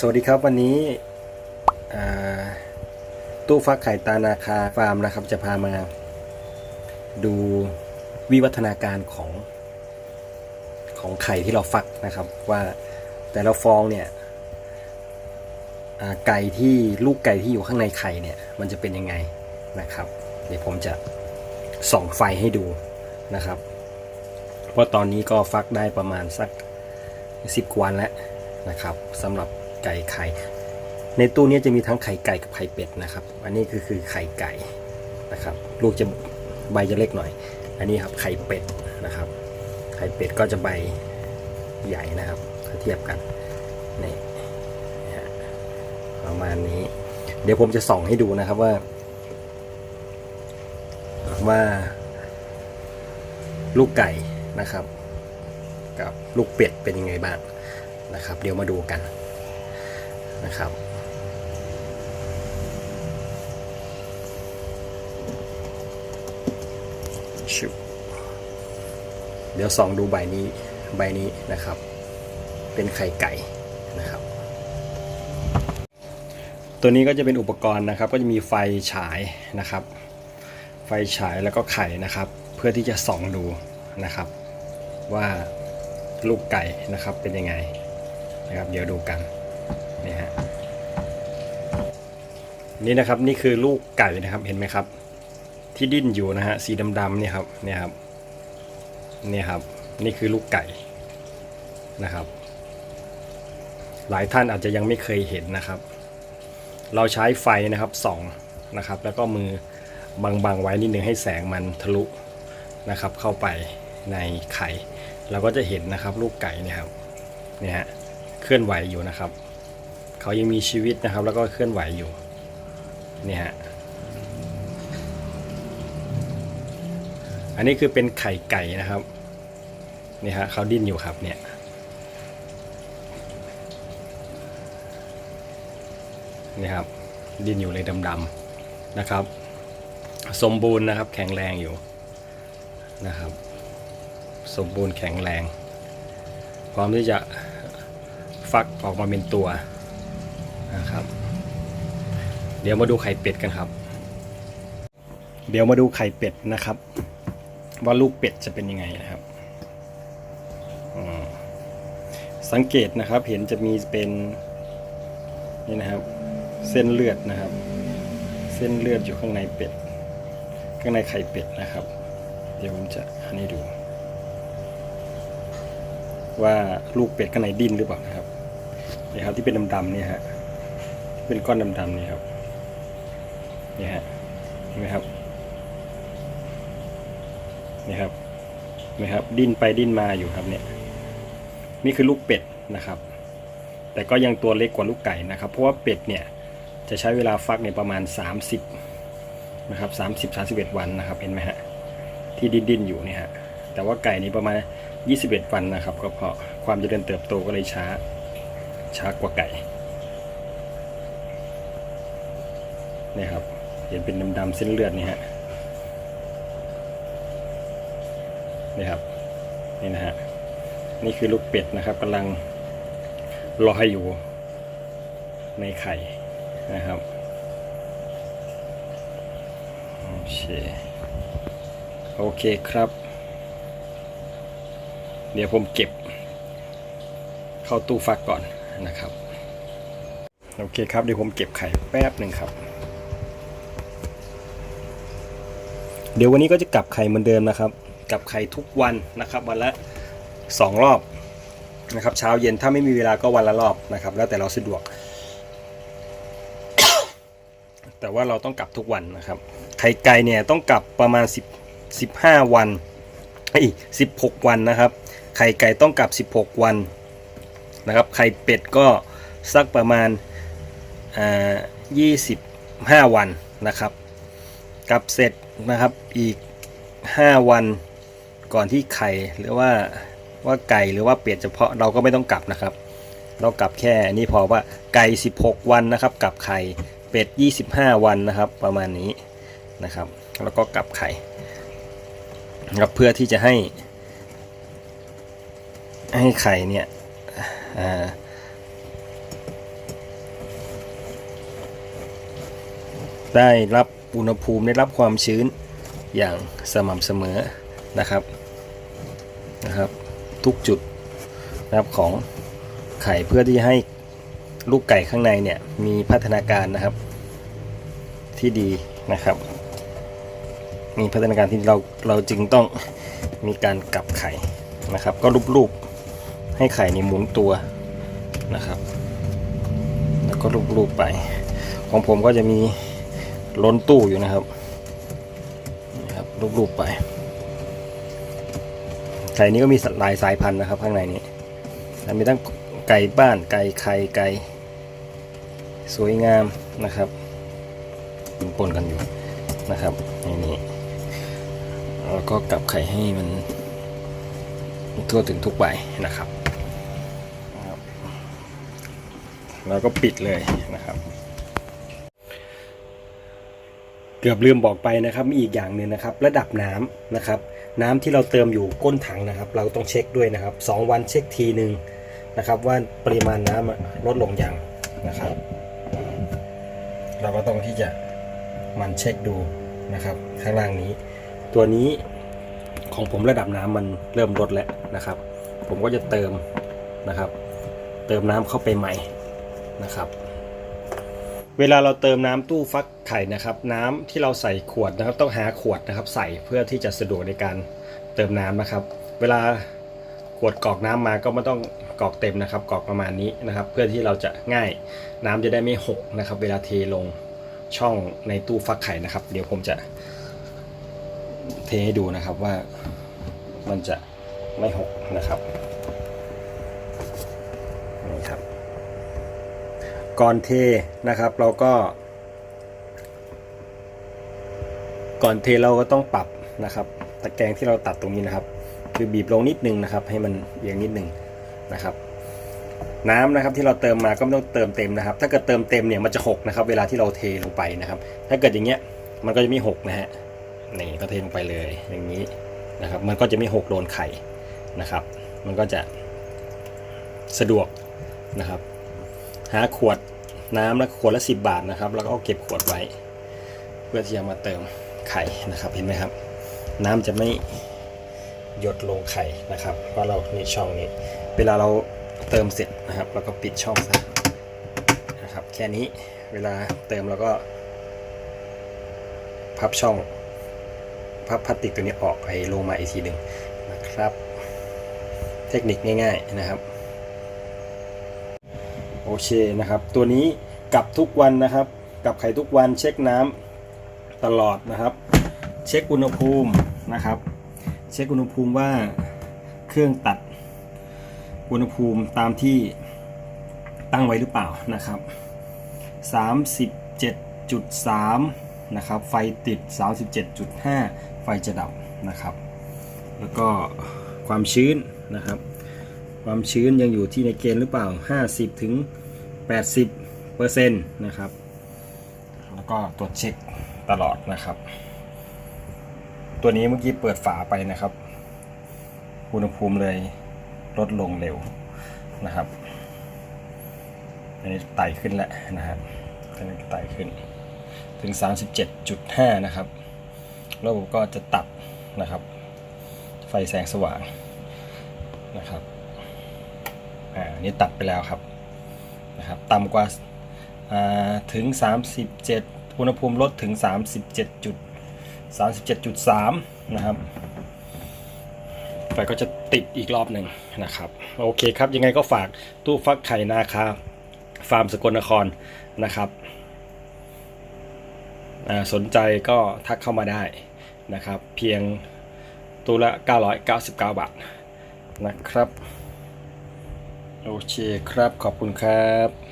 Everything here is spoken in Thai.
สวัสดีครับวันนี้ตู้ฟักไข่ตานาคาฟาร์มนะครับ จะพามา ดูวิวัฒนาการของ ของไข่ที่เราฟักนะครับ ว่าแต่ละฟองเนี่ยไก่ที่ลูกไก่ที่อยู่ข้างในไข่เนี่ยมันจะเป็นยังไงนะครับ เดี๋ยวผมจะส่องไฟให้ดูนะครับเพราะตอนนี้ก็ฟักได้ประมาณสัก 10กวันแล้วนะครับสำหรับ ไก่ไข่ ในตู้นี้จะมีทั้งไข่ไก่กับไข่เป็ดนะครับ อันนี้คือคือไข่ไก่นะครับ ลูกจะใบจะเล็กหน่อย อันนี้ครับไข่เป็ดนะครับ ไข่เป็ดก็จะใบใหญ่นะครับถ้าเทียบกันนี่ประมาณนี้ เดี๋ยวผมจะส่องให้ดูนะครับว่า ว่า ลูกไก่นะครับ กับลูกเป็ดเป็นยังไงบ้างนะครับ เดี๋ยวมาดูกัน นะครับชุเดี๋ยวส่องดูใบนี้ใบนี้นะครับ เป็นไข่ไก่นะครับ ตัวนี้ก็จะเป็นอุปกรณ์นะครับ ก็จะมีไฟฉายนะครับ ไฟฉายแล้วก็ไข่นะครับ เพื่อที่จะส่องดูนะครับ ว่าลูกไก่นะครับเป็นยังไงนะครับ เดี๋ยวดูกัน นี่ฮะนี่นะครับนี่คือลูกไก่นะครับเห็นไหมครับ ที่ดิ้นอยู่นะฮะสีดำๆเนี่ยครับเนี่ยครับเนี่ยครับ นี่คือลูกไก่นะครับ หลายท่านอาจจะยังไม่เคยเห็นนะครับ เราใช้ไฟนะครับส่องนะครับ แล้วก็มือบังๆไว้นิดนึงให้แสงมันทะลุนะครับ เข้าไปในไข่ เราก็จะเห็นนะครับ ลูกไก่เนี่ยครับเนี่ยฮะเคลื่อนไหวอยู่นะครับ เขายังมีชีวิตนะครับ แล้วก็เคลื่อนไหวอยู่นี่ฮะอันนี้คือเป็นไข่ไก่นะครับนี่ฮะเขาดิ้นอยู่ครับเนี่ยนี่ครับดิ้นอยู่เลยดำๆนะครับ สมบูรณ์นะครับ แข็งแรงอยู่นะครับ สมบูรณ์แข็งแรง พร้อมที่จะฟักออกมาเป็นตัว นะครับ เดี๋ยวมาดูไข่เป็ดกันครับ เดี๋ยวมาดูไข่เป็ดนะครับ ว่าลูกเป็ดจะเป็นยังไงนะครับสังเกตนะครับเห็นจะมีเป็นนี่นะครับ เส้นเลือดนะครับ เส้นเลือดอยู่ข้างในเป็ด ข้างในไข่เป็ดนะครับ เดี๋ยวผมจะอันนี้ดู ว่าลูกเป็ดข้างในดิ้นหรือเปล่านะครับนี่ครับที่เป็นดำๆเนี่ยฮะ เป็นก้อนดำๆนี่ครับเนี่ยฮะเห็นไหมครับเนี่ยครับเห็นไหมครับดิ้นไปดิ้นมาอยู่ครับเนี่ยนี่คือลูกเป็ดนะครับ แต่ก็ยังตัวเล็กกว่าลูกไก่นะครับ เพราะว่าเป็ดเนี่ยจะใช้เวลาฟักเนี่ยประมาณ 30นะครับ30 31 วันนะครับเห็นไหมฮะที่ดิ้นดิ้นอยู่เนี่ยฮะแต่ว่าไก่นี้ประมาณ 21 วันนะครับ ก็เพราะความเจริญเติบโตก็เลยช้าช้ากว่าไก่เนี่ยครับเห็นเป็นดำๆเส้นเลือดนี่ฮะนี่ครับนี่นะฮะนี่คือลูกเป็ดนะครับกำลังรอให้อยู่ในไข่นะครับโอเคโอเคครับ เดี๋ยวผมเก็บ เข้าตู้ฟักก่อนนะครับ โอเคครับเดี๋ยวผมเก็บไข่แป๊บหนึ่งครับ เดี๋ยววันนี้ก็จะกลับไข่เหมือนเดิมนะครับกลับไข่ทุกวันนะครับ วันละสองรอบนะครับ เช้าเย็นถ้าไม่มีเวลาก็วันละรอบนะครับ แล้วแต่เราสะดวก แต่ว่าเราต้องกลับทุกวันนะครับ ไข่ไก่เนี่ยต้องกลับประมาณ 10 15 วันไอ้16 วันนะครับ ไข่ไก่ต้องกลับ 16 วันนะครับ ไข่เป็ดก็สักประมาณอ่า25วันนะครับ กลับเสร็จ นะครับอีก 5 วันก่อนที่ไข่หรือว่าว่าไก่หรือว่าเป็ดเฉพาะเราก็ไม่ต้องกลับนะครับ เรากลับแค่นี้พอว่าไก่ 16 วันนะครับกลับไข่เป็ด 25 วันนะครับ ประมาณนี้นะครับ แล้วก็กลับไข่ครับเพื่อที่จะให้ ให้ไข่เนี่ยได้รับ อุณหภูมิได้รับความชื้นอย่างสม่ำเสมอนะครับนะครับ ทุกจุดนะครับของไข่เพื่อที่ให้ลูกไก่ข้างในเนี่ยมีพัฒนาการนะครับที่ดีนะครับ มีพัฒนาการที่เราเราจึงต้องมีการกลับไข่นะครับ ก็รูปๆให้ไข่นี่หมุนตัวนะครับ แล้วก็รูปๆไป ของผมก็จะมี ล้นตู้อยู่นะครับนี่ครับรูปๆไปไก่นี้ก็มีหลายสายพันธุ์นะครับ ข้างในนี้มีทั้งไก่บ้านไก่ไข่ไก่สวยงามนะครับมันปนกันอยู่นะครับในนี้แล้วก็กลับไข่ให้มันทั่วถึงทุกใบนะครับนะครับแล้วก็ปิดเลยนะครับ เกือบลืมบอกไปนะครับมีอีกอย่างหนึ่งนะครับ ระดับน้ำนะครับ น้ำที่เราเติมอยู่ก้นถังนะครับ เราต้องเช็คด้วยนะครับสองวันเช็คทีหนึ่งนะครับ ว่าปริมาณน้ำอะลดลงอย่างนะครับ เราก็ต้องที่จะมันเช็คดูนะครับ ข้างล่างนี้ ตัวนี้ของผมระดับน้ำมันเริ่มลดแล้วนะครับ ผมก็จะเติมนะครับ เติมน้ำเข้าไปใหม่นะครับ เวลาเราเติมน้ำตู้ฟักไข่นะครับ น้ำที่เราใส่ขวดนะครับ ต้องหาขวดนะครับ ใส่เพื่อที่จะสะดวกในการเติมน้ำนะครับ เวลาขวดกรอกน้ำมาก็ไม่ต้องกรอกเต็มนะครับกรอกประมาณนี้นะครับ เพื่อที่เราจะง่ายน้ำจะได้ไม่หกนะครับ เวลาเทลงช่องในตู้ฟักไข่นะครับ เดี๋ยวผมจะเทให้ดูนะครับว่ามันจะไม่หกนะครับนี่ครับ ก่อนเทนะครับ เราก็ ก่อนเทเราก็ต้องปรับนะครับ ตะแกรงที่เราตัดตรงนี้นะครับ คือบีบลงนิดนึงนะครับ ให้มันเอียงนิดนึงนะครับ น้ำนะครับที่เราเติมมาก็ไม่ต้องเติมเต็มนะครับ ถ้าเกิดเติมเต็มเนี่ยมันจะหกนะครับ เวลาที่เราเทลงไปนะครับ ถ้าเกิดอย่างเงี้ยมันก็จะไม่หกนะฮะนี่ก็เทลงไปเลยอย่างนี้นะครับ มันก็จะไม่หกโดนไข่นะครับ มันก็จะสะดวกนะครับ หาขวดน้ำแล้วขวดละ 10 บาทนะครับ แล้วก็เก็บขวดไว้ เพื่อที่จะมาเติมไข่นะครับเห็นไหมครับ น้ำจะไม่หยดลงไข่นะครับ เพราะเราในช่องนี้ เวลาเราเติมเสร็จนะครับเราก็ปิดช่องซะนะครับ แค่นี้เวลาเติมเราก็ พับช่องพับพลาสติกตัวนี้ออกไปลงมาอีกทีหนึ่งนะครับ เทคนิคง่าย ๆนะครับ โอเคนะครับ ตัวนี้กลับทุกวันนะครับกลับไข่ทุกวันเช็คน้ำตลอดนะครับ เช็คอุณหภูมินะครับ เช็คอุณหภูมิว่าเครื่องตัดอุณหภูมิตามที่ตั้งไว้หรือเปล่านะครับ 37.3 นะครับ ไฟติด 37.5 ไฟจะดับนะครับ แล้วก็ความชื้นนะครับ ความชื้นยังอยู่ที่ในเกณฑ์หรือเปล่า 50ถึง80เปอร์เซ็นต์นะครับ แล้วก็ตรวจเช็คตลอดนะครับ ตัวนี้เมื่อกี้เปิดฝาไปนะครับ อุณหภูมิเลยลดลงเร็วนะครับ อันนี้ไต่ขึ้นแล้วนะครับอันนี้ไต่ขึ้น ถึง 37.5 นะครับ ระบบก็จะตัดนะครับ ไฟแสงสว่างนะครับ อ่านี่ตัดไปแล้วครับนะครับต่ำกว่าาถึง 37 อุณหภูมิลดถึง 37จุด37.3 นะครับไฟก็จะติดอีกรอบหนึ่งนะครับ โอเคครับ ยังไงก็ฝากตู้ฟักไข่นาคาฟาร์มสกลนครนะครับสนใจก็ทักเข้ามาได้นะครับ เพียงตัวละ 999 บาทนะครับ โอเคครับขอบคุณครับ